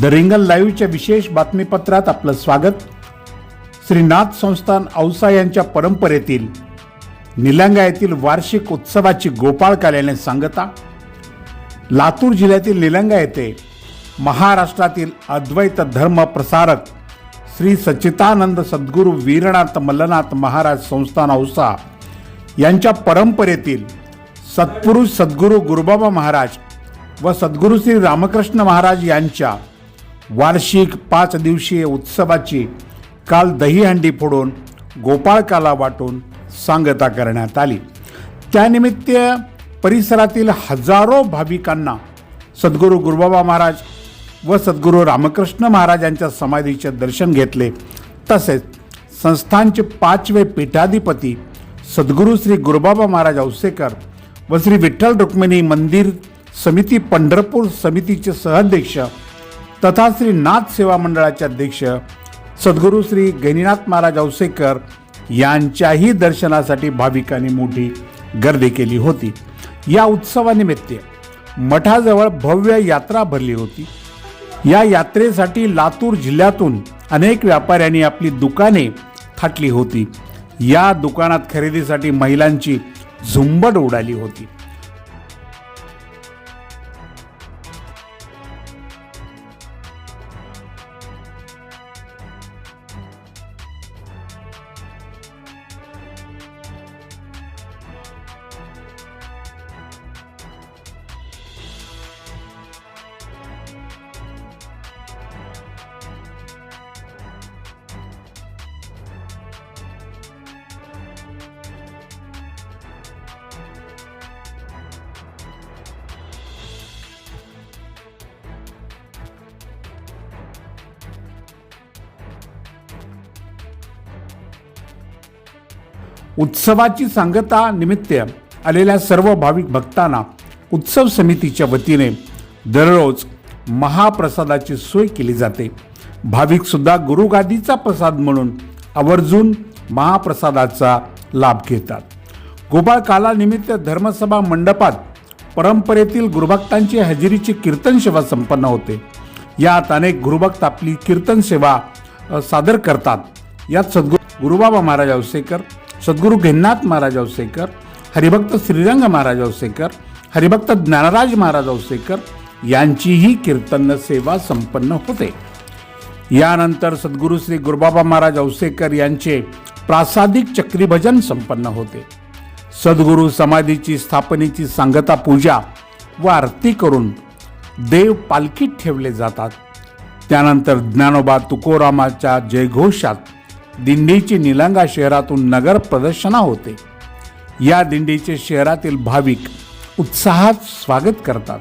The रिंगल लाईव्हच्या विशेष बातमीपत्रात आपलं स्वागत. श्रीनाथ संस्थान औसा यांच्या परंपरेतील निलंगा येथील वार्षिक उत्सवाची गोपाळ याने सांगता लातूर जिल्ह्यातील निलंगा येथे महाराष्ट्रातील अद्वैत धर्म प्रसारक श्री सचितानंद सद्गुरू वीरनाथ मल्लनाथ महाराज संस्थान औसा यांच्या परंपरेतील सत्पुरुष सद्गुरू गुरुबाबा महाराज व सद्गुरू श्री रामकृष्ण महाराज यांच्या वार्षिक पाच दिवसीय उत्सवाची काल दहीहंडी फोडून गोपाळकाला वाटून सांगता करण्यात आली. त्यानिमित्त परिसरातील हजारो भाविकांना सद्गुरू गुरुबाबा महाराज व सद्गुरू रामकृष्ण महाराज यांच्या समाधीचे दर्शन घेतले. तसेच संस्थानचे पाचवे पीठाधिपती सद्गुरू श्री गुरुबाबा महाराज औसेकर व श्री विठ्ठल रुक्मिणी मंदिर समिती पंढरपूर समितीचे सहअध्यक्ष तथा श्री नाथ सेवा मंडळाचे अध्यक्ष सद्गुरू श्री गैनीनाथ महाराज औसेकर यांच्याही दर्शनासाठी भाविकांनी मोठी गर्दी केली होती. या उत्सवानिमित्त मठाजवळ भव्य यात्रा भरली होती. या यात्रेसाठी लातूर जिल्ह्यातून अनेक व्यापाऱ्यांनी आपली दुकाने थाटली होती. या दुकानात खरेदीसाठी महिलांची झुंबड उडाली होती. उत्सवाची सांगता निमित्त आलेल्या सर्व भाविक भक्तांना उत्सव समितीच्या वतीने दररोज महाप्रसादाची सोय केली जाते. भाविकसुद्धा गुरुगादीचा प्रसाद म्हणून आवर्जून महाप्रसादाचा लाभ घेतात. गोपाळकालानिमित्त धर्मसभा मंडपात परंपरेतील गुरुभक्तांची हजेरीची कीर्तन सेवा संपन्न होते. यात अनेक गुरुभक्त आपली कीर्तन सेवा सादर करतात. यात सद्गुरू गुरुबाबा महाराज औसेकर सद्गुरू घेन्नाथ महाराज औसेकर हरिभक्त श्रीरंग महाराज औसेकर हरिभक्त ज्ञानराज महाराज औसेकर यांचीही कीर्तन सेवा संपन्न होते. यानंतर सद्गुरू श्री गुरुबाबा महाराज औसेकर यांचे प्रासादिक चक्रीभजन संपन्न होते. सद्गुरू समाधीची स्थापनेची सांगता पूजा व आरती करून देव पालखीत ठेवले जातात. त्यानंतर ज्ञानोबा तुकोरामाच्या जयघोषात दिंडीची निलंगा शहरातून नगर प्रदर्शना होते. या दिंडीचे शहरातील भाविक उत्साहात स्वागत करतात.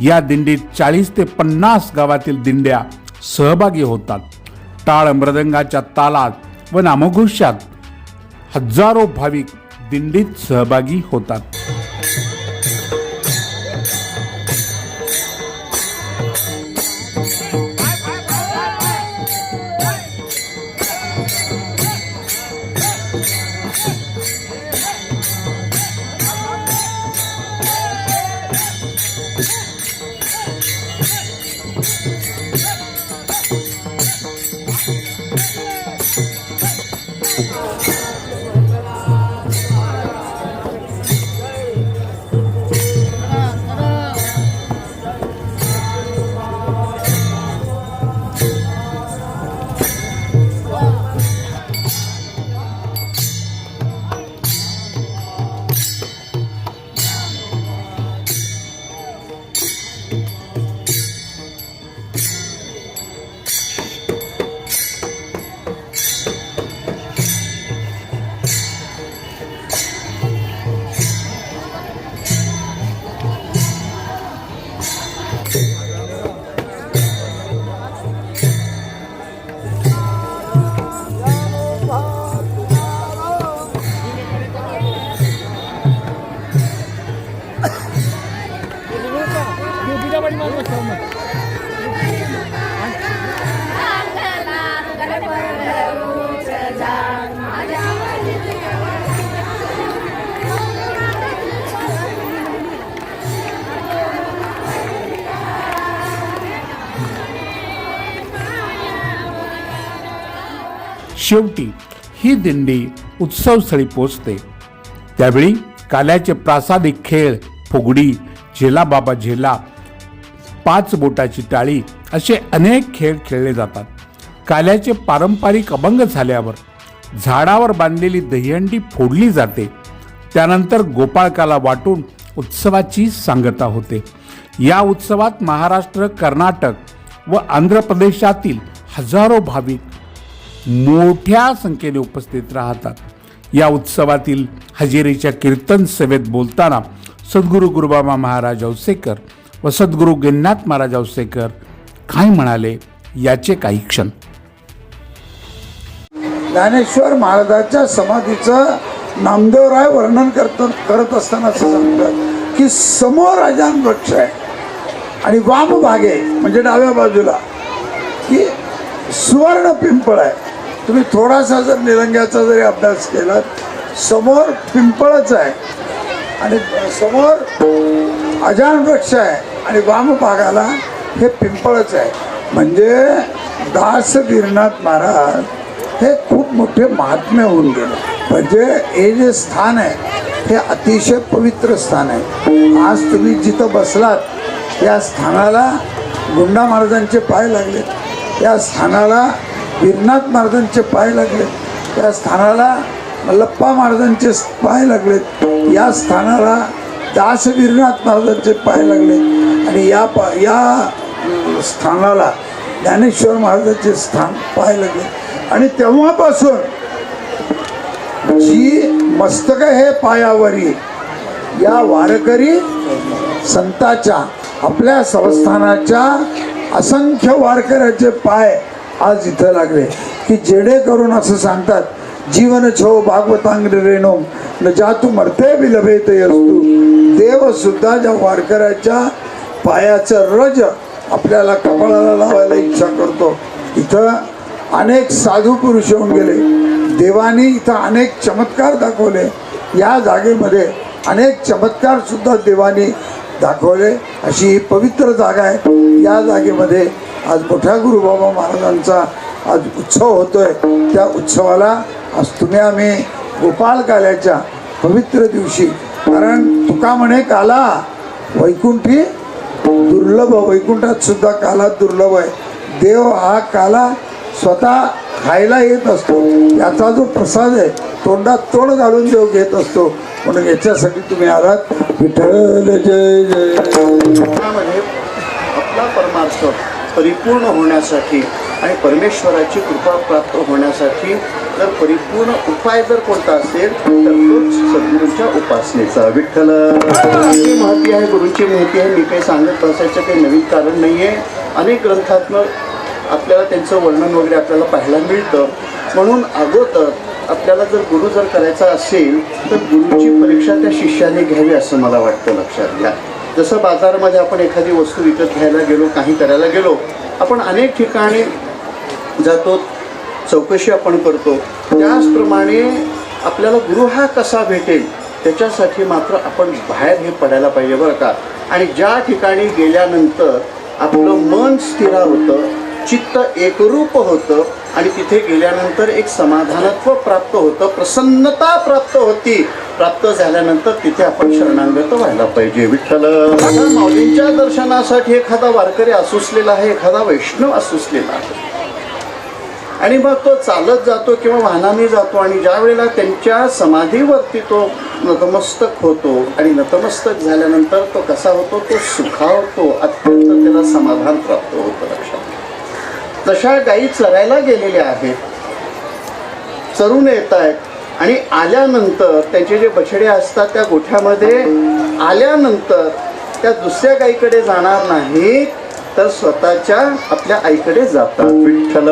या दिंडीत चाळीस ते पन्नास गावातील दिंड्या सहभागी होतात. टाळ मृदंगाच्या तालात व नामघोषात हजारो भाविक दिंडीत सहभागी होतात. शेवटी ही दिंडी उत्सवस्थळी पोचते. त्यावेळी काल्याचे प्रासादिक खेळ फुगडी झेला बाबा झेला पाच बोटाची टाळी असे अनेक खेळ खेळले जातात. काल्याचे पारंपरिक अभंग झाल्यावर झाडावर बांधलेली दहीहंडी फोडली जाते. त्यानंतर गोपाळकाला वाटून उत्सवाची सांगता होते. या उत्सवात महाराष्ट्र कर्नाटक व आंध्र प्रदेशातील हजारो भाविक मोठ्या संख्येने उपस्थित राहतात. या उत्सवातील हजेरीच्या कीर्तन सभेत बोलताना सद्गुरू गुरुबाबा महाराज औसेकर व सद्गुरू गिन्नाथ महाराज औसेकर काय म्हणाले याचे काही क्षण. ज्ञानेश्वर महाराजांच्या समाधीचं नामदेवराय वर्णन करत करत असताना असं सांगतात की समोर अजान वृक्ष आहे आणि वाम भागे म्हणजे डाव्या बाजूला की सुवर्ण पिंपळ आहे. तुम्ही थोडासा जर निरंग्याचा जरी अभ्यास केला समोर पिंपळच आहे आणि समोर अजान वृक्ष आहे आणि वाम भागाला हे पिंपळच आहे. म्हणजे दास गिरनाथ महाराज हे खूप मोठे महात्म्य होऊन गेले. म्हणजे हे जे स्थान आहे हे अतिशय पवित्र स्थान आहे. आज तुम्ही जिथं बसलात या स्थानाला गुंडा महाराजांचे पाय लागले या स्थानाला गिरनाथ महाराजांचे पाय लागले. त्या स्थानाला मल्लप्पा महाराजांचे पाय लागलेत या स्थानाला दासगिरीनाथ महाराजांचे पाय लागले. आणि या पा या स्थानाला ज्ञानेश्वर महाराजांचे स्थान पाय लागले. आणि तेव्हापासून जी मस्तक हे पायावरी या वारकरी संताच्या आपल्या संस्थानाच्या असंख्य वारकऱ्याचे पाय आज इथं लागले की जेणेकरून असं सांगतात जीवन छो भागवतांग रेणो न जातू मरते विलभेत असतू देव सुद्धा ज्या वारकऱ्याच्या पायाचं रज आपल्याला कपाळाला लावायला इच्छा करतो. इथं अनेक साधू पुरुष होऊन गेले. देवानी इथं अनेक चमत्कार दाखवले. या जागेमध्ये अनेक चमत्कारसुद्धा देवानी दाखवले. अशी ही पवित्र जागा आहे. या जागेमध्ये आज मोठ्या गुरुबाबा महाराजांचा आज उत्सव होतोय. त्या उत्सवाला आज तुम्ही आम्ही गोपाल काल्याच्या पवित्र दिवशी कारण तुका म्हणे काला वैकुंठी दुर्लभ वैकुंठात सुद्धा काला दुर्लभ आहे. देव हा काला स्वतः खायला येत असतो. याचा जो प्रसाद आहे तोंडात तोंड घालून देव घेत असतो. म्हणून याच्यासाठी तुम्ही आलात. विठ्ठल जय जय. म्हणे आपला परमार्थ. परिपूर्ण होण्यासाठी आणि परमेश्वराची कृपा प्राप्त होण्यासाठी जर परिपूर्ण उपाय जर कोणता असेल तर तोच सद्गुरूंच्या उपासनेचा. विठ्ठल माहिती आहे गुरूंची माहिती आहे? मी काही सांगत बसायचं काही नवीन कारण नाही आहे अनेक ग्रंथातनं आपल्याला त्यांचं वर्णन वगैरे आपल्याला पाहायला मिळतं. म्हणून अगोदर आपल्याला जर गुरु जर करायचा असेल तर गुरुची परीक्षा त्या शिष्याने घ्यावी असं मला वाटतं लक्षात घ्या. जसं बाजारामध्ये आपण एखादी वस्तू विकत घ्यायला गेलो काही करायला गेलो आपण अनेक ठिकाणी जातो चौकशी आपण करतो. त्याचप्रमाणे आपल्याला गुरु हा कसा भेटेल त्याच्यासाठी मात्र आपण बाहेर हे पडायला पाहिजे बरं का. आणि ज्या ठिकाणी गेल्यानंतर आपलं मन स्थिर होतं चित्त एकरूप होतं आणि तिथे गेल्यानंतर एक समाधानत्व प्राप्त होतं प्रसन्नता प्राप्त होती. प्राप्त झाल्यानंतर तिथे आपण शरणांगत व्हायला पाहिजे. विठ्ठल माऊलींच्या दर्शनासाठी एखादा वारकरी असूसलेला आहे एखादा वैष्णव असूसलेला आहे. आणि मग तो चालत जातो किंवा वाहनाने जातो आणि ज्या वेळेला त्यांच्या समाधीवरती तो नतमस्तक होतो आणि नतमस्तक झाल्यानंतर तो कसा होतो? तो सुखावतो अत्यंत त्याला समाधान प्राप्त होतं लक्षात. तशा गाई गायी चरायला गेलेल्या आहेत. चरून येत आहेत. आणि आल्यानंतर त्यांचे जे बछडे असतात त्या गोठ्यामध्ये आल्यानंतर त्या दुसऱ्या गाईकडे जाणार नाहीत तर स्वतःच्या आपल्या आईकडे जातात. विठ्ठल!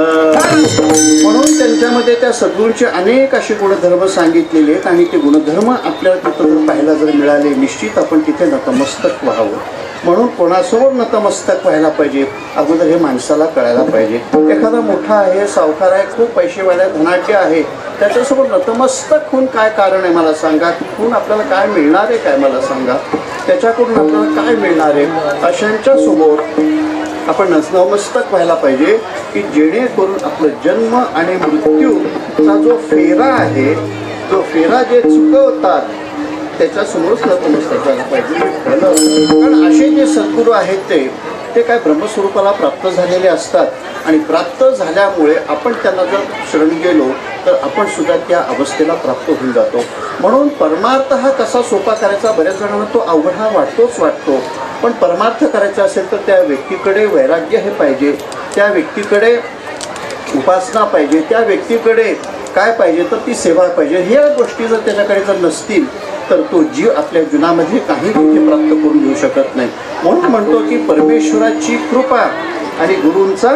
त्याच्यामध्ये त्या सद्गुरूंचे अनेक असे गुणधर्म सांगितलेले आहेत आणि ते गुणधर्म आपल्याला तिथं जर पाहायला जर मिळाले निश्चित आपण तिथे नतमस्तक व्हावं. म्हणून कोणासमोर नतमस्तक व्हायला पाहिजे अगोदर हे माणसाला कळायला पाहिजे. एखादा मोठा आहे सावकार आहे खूप पैसेवाल्या धनाचे आहे त्याच्यासमोर नतमस्तक होऊन काय कारण आहे मला सांगा? तिथून आपल्याला काय मिळणार आहे काय मला सांगा? त्याच्याकडून आपल्याला काय मिळणार आहे? अशांच्या समोर आपण नस- नमस्तक व्हायला पाहिजे की जेणेकरून आपलं जन्म आणि मृत्यूचा जो फेरा आहे जो फेरा जे चुकवतात त्याच्यासमोरच नतमस्तक व्हायला पाहिजे. कारण असे जे सद्गुरू आहेत ते ते काय ब्रह्मस्वरूपाला प्राप्त झालेले असतात आणि प्राप्त झाल्यामुळे आपण त्यांना जर शरण गेलो तर आपण सुद्धा त्या अवस्थेला प्राप्त होऊन जातो. म्हणून परमार्थ हा कसा सोपा करायचा? बऱ्याच जणांना तो अवघड हा वाटतोच वाटतो. पण परमार्थ करायचा असेल तर त्या व्यक्तीकडे वैराग्य हे पाहिजे. त्या व्यक्तीकडे उपासना पाहिजे. त्या व्यक्तीकडे काय पाहिजे? तर ती सेवा पाहिजे. ह्या गोष्टी जर त्याच्याकडे जर नसतील तर तो जीव आपल्या जीवनामध्ये काही गोष्टी प्राप्त करून घेऊ शकत नाही. म्हणून म्हणतो की परमेश्वराची कृपा आणि गुरूंचा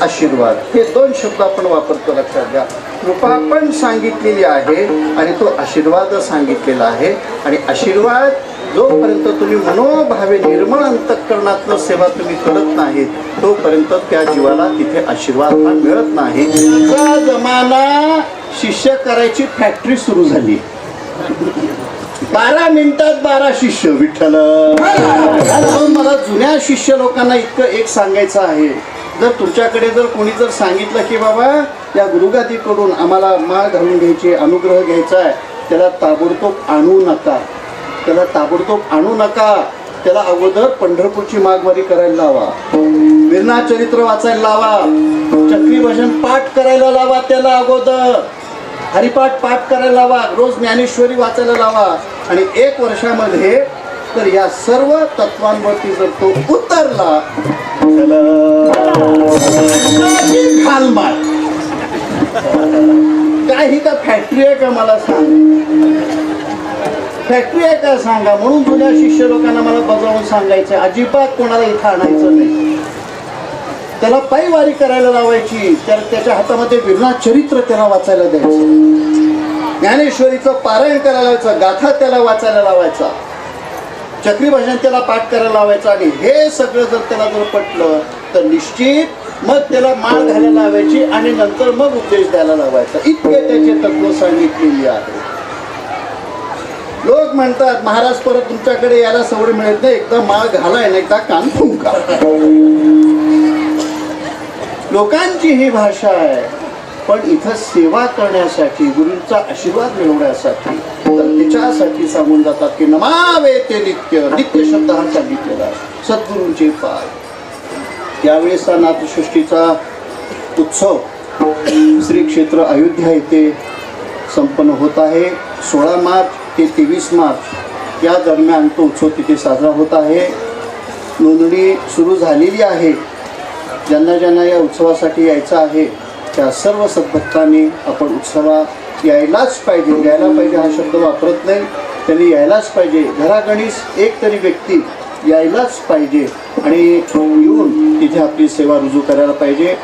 आशीर्वाद. हे दोन शब्द आपण वापरतो लक्षात घ्या. कृपा पण सांगितलेली आहे आणि तो आशीर्वाद सांगितलेला आहे. आणि आशीर्वाद जोपर्यंत तुम्ही मनोभावे निर्मळ अंतकरणातनं सेवा तुम्ही करत नाहीत तोपर्यंत त्या जीवाला तिथे आशीर्वाद हा मिळत नाही. जमाना शिष्य करायची फॅक्टरी सुरू झाली. बारा मिनिटात बारा शिष्य विठ्ठल. मला जुन्या शिष्य लोकांना इतकं एक सांगायचं आहे. जर तुमच्याकडे जर कोणी जर सांगितलं की बाबा या गुरुगादीकडून आम्हाला माळ घालून घ्यायची अनुग्रह घ्यायचा आहे त्याला ताबडतोब आणू नका. त्याला ताबडतोब आणू नका. त्याला अगोदर पंढरपूरची मागवारी करायला लावा. मिरणा चरित्र वाचायला लावा. चक्री भजन पाठ करायला लावा त्याला अगोदर. हरिपाठ पाठ करायला लावा रोज ज्ञानेश्वरी वाचायला लावा. आणि एक वर्षामध्ये तर या सर्व तत्वांवरती जर तो उतरला तर काय ही का फॅक्टरी आहे का मला सांग? फॅक्टरी आहे का सांगा? म्हणून जुन्या शिष्य लोकांना मला बजावून सांगायचं अजिबात कोणाला इथं आणायचं नाही. त्याला पायवारी करायला लावायची. तर त्याच्या हातामध्ये विरना चरित्र त्याला वाचायला द्यायचं. ज्ञानेश्वरीचं पारायण करायला लावायचं गाथा त्याला वाचायला लावायचा. चक्री त्याला पाठ करायला लावायचं आणि हे सगळं जर त्याला जर पटलं तर निश्चित मग त्याला माळ घालायला लावायची आणि नंतर मग उपदेश द्यायला लावायचा. इतके त्याचे तत्व सांगितलेली आहे लोक म्हणतात महाराज परत तुमच्याकडे यायला सवड मिळत नाही. एकदा माळ घालाय ना एकदा कान फुंका. लोकांची ही भाषा आहे. पण इथं सेवा करण्यासाठी गुरूंचा आशीर्वाद मिळवण्यासाठी तर त्याच्यासाठी सांगून जातात की नमावे ते नित्य. नित्य शब्द हा सांगितलेला आहे. सद्गुरूंचे पाय. यावेळेस हा नाथसृष्टीचा उत्सव श्री क्षेत्र अयोध्या येथे संपन्न होत आहे. सोळा मार्च ते तेवीस मार्च या दरम्यान तो उत्सव तिथे साजरा होत आहे. नोंदणी सुरू झालेली आहे. ज्यांना ज्यांना या उत्सवासाठी यायचं आहे त्या सर्व सद्भक्तांनी आपण उत्सवा यायलाच पाहिजे यायला पाहिजे हा शब्द वापरत नाही. त्यांनी यायलाच पाहिजे. घरागणीस एक तरी व्यक्ती यायलाच पाहिजे. आणि येऊन तिथे आपली सेवा रुजू करायला पाहिजे.